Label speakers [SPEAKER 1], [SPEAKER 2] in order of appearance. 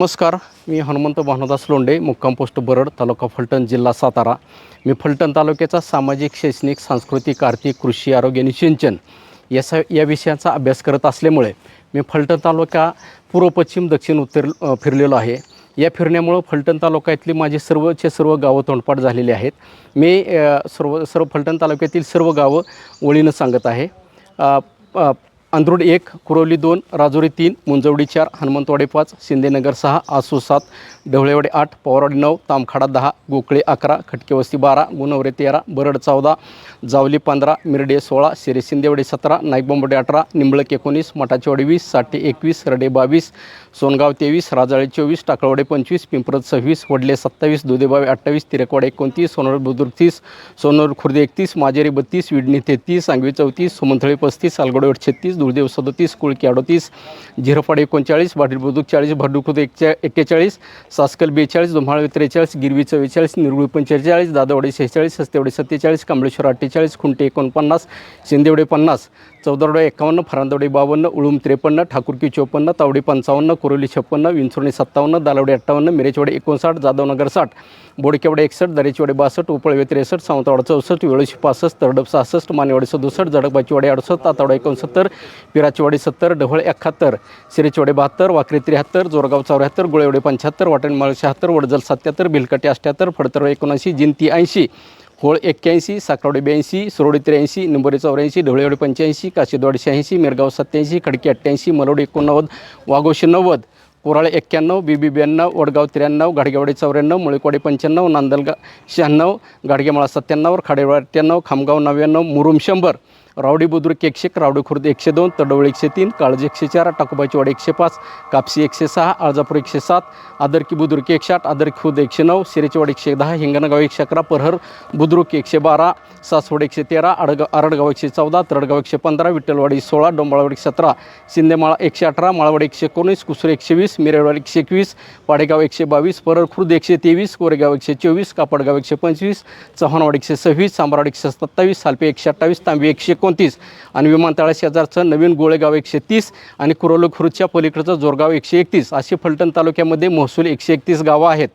[SPEAKER 1] नमस्कार मी हनुमंत भानुदास लोंडे मुक्काम पोस्ट बरड तालुका फलटण जिल्हा सातारा. मी फलटण तालुक्याचा सामाजिक शैक्षणिक सांस्कृतिक आर्थिक कृषी आरोग्य आणि सिंचन या स या विषयाचा अभ्यास करत असल्यामुळे मी फलटण तालुका पूर्व पश्चिम दक्षिण उत्तर फिरलेलो आहे. या फिरण्यामुळं फलटण तालुक्यातली माझी सर्वचे सर्व गावं तोंडपाठ झालेली आहेत. मी सर्व सर्व फलटण तालुक्यातील सर्व गावं ओळीनं सांगत आहे. अ, अंधरुड एक कुरवली दोन राजुरी तीन मुंजवडी चार हनुमंतवाडी पाच शिंदेनगर सहा आसू सात ढवळेवाडी आठ पवारवाडी नऊ तामखाडा दहा गोकळे अकरा खटकेवस्ती बारा गुणवरे तेरा बरड चौदा जावली पंधरा मिरडे सोळा शिरे शिंदेवाडी सतरा नाईकबंबडे अठरा निंबळक एकोणीस मठाचेवाडी वीस साठे एकवीस रडे बावीस सोनगाव तेवीस राजाळे चोवीस टाकळवाडे पंचवीस पिंपरत सव्वीस वडले सत्तावीस दुधेबावे अठ्ठावीस तिरेकवाडे एकोणतीस सोनर बुद्रुक तीस सोनर खुर्दे एकतीस माजेरी बत्तीस विडणी तेहतीस सांगवी चौतीस सुमंथळी पस्तीस अलगडवड छत्तीस दुर्देव सदोतीस कुळकी अडतीस झिरपाड एकोणचाळीस बाडील बुद्रुक चाळीस भरडुखुद एकच्या एक्केचाळीस सासकल बेचाळीस दोम्हाळवी त्रेचाळीस गिरवी चव्वेचाळीस निरगुळी पंचेचाळीस दादावडे शेहेचाळीस हस्तेवडे सत्तेचाळीस कमळेश्वर अठ्ठेचाळीस खुंटे एकोणपन्नास शिंदेवडे पन्नास चौदावडे एकावन्न फरांदवडे बावन्न उळूम त्रेपन्न ठाकुरकी चोपन्न तावडे पंचावन्न कोरोली छप्पन्न विंचुर्णी सत्तावन्न दालवडे अठ्ठावन्न मिरेचवाडे एकोणसाठ जाधवनगर साठ बोडकेवाडे एकसष्ट दरेचवाडे बासष्ट उपळवे त्रेसष्ट सावंतवाडा चौसष्ट वेळोशी पासष्ट तरडप सहासष्ट मानेवाडी सदुसष्ट जडकबाचीवाडी अडुसष्ट तातावडे एकोणसत्तर पिराचीवाडी सत्तर ढवळ एकाहत्तर सिरेचवाडे बहात्तर वाकरी त्र्याहत्तर जोरगाव चौऱ्याहत्तर गुळेवडे पंच्याहत्तर वाटणमाळ शहात्तर वडजल सत्याहत्तर भिलकटे अष्ट्याहत्तर फडतरव एकोणऐंशी जिंती ऐंशी होळ एक्क्याऐंशी साकरवडे ब्याऐंशी सुरोडी त्र्याऐंशी निंबोरी चौऱ्याऐंशी ढवळेवाडी पंच्याऐंशी काशीदवाडी शहाऐंशी मिरगाव सत्याऐंशी खडकी अठ्ठ्याऐंशी मरोडी एकोणनव्वद वाघोशी नव्वद कोराळे एक्क्याण्णव बीबी ब्याण्णव वडगाव त्र्याण्णव गाडगेवाडी चौऱ्याण्णव मुळेकवाडी पंच्याण्णव नांदलगा शहाण्णव गाडगेमाळा सत्त्याण्णव खाडेवाडी अठ्ठ्याण्णव खामगाव नव्याण्णव मुरुम शंभर रावडी बुद्रुक एकशे रावडी खुर्द एकशे दोन तडवळ एकशे तीन काळजी एकशे चार टाकोबाचीवाडी एकशे पाच कापसी एकशे सहा आळजापूर एकशे सात आदरकी बुद्रुक एकशे आठ आदरकी खुर्द एकशे नऊ सिरेचीवाडी एकशे दहा हिंगणगाव एकशे अकरा परहर बुद्रुक एकशे बारा सासवड एकशे तेरा आडगाव आरडगाव एकशे चौदा तरडगाव एकशे पंधरा विठ्ठलवाडी सोळा डोंबाळवाडी सतरा शिंदेमाळा एकशे अठरा माळवाडी एकशे एकोणीस कुसुर एकशे वीस मिरेवाडी एकशे एकवीस पाडेगाव एकशे बावीस परळ खुर्द एकशे तेवीस कोरेगाव एकशे चोवीस कापडगाव एकशे पंचवीस चव्हाणवाडी एकशे सव्वीस सांबरावाडी एकशे सत्तावीस सालपे एकशे अठ्ठावीस तांबी एकशे एकोणतीस. आणि विमानतळा शेजारचं नवीन गोळेगाव एकशे तीस आणि कुरोलो खुर्दच्या पलीकडचं जोरगाव एकशे एकतीस. अशी फलटण तालुक्यामध्ये महसूल एकशे एकतीस गावं आहेत.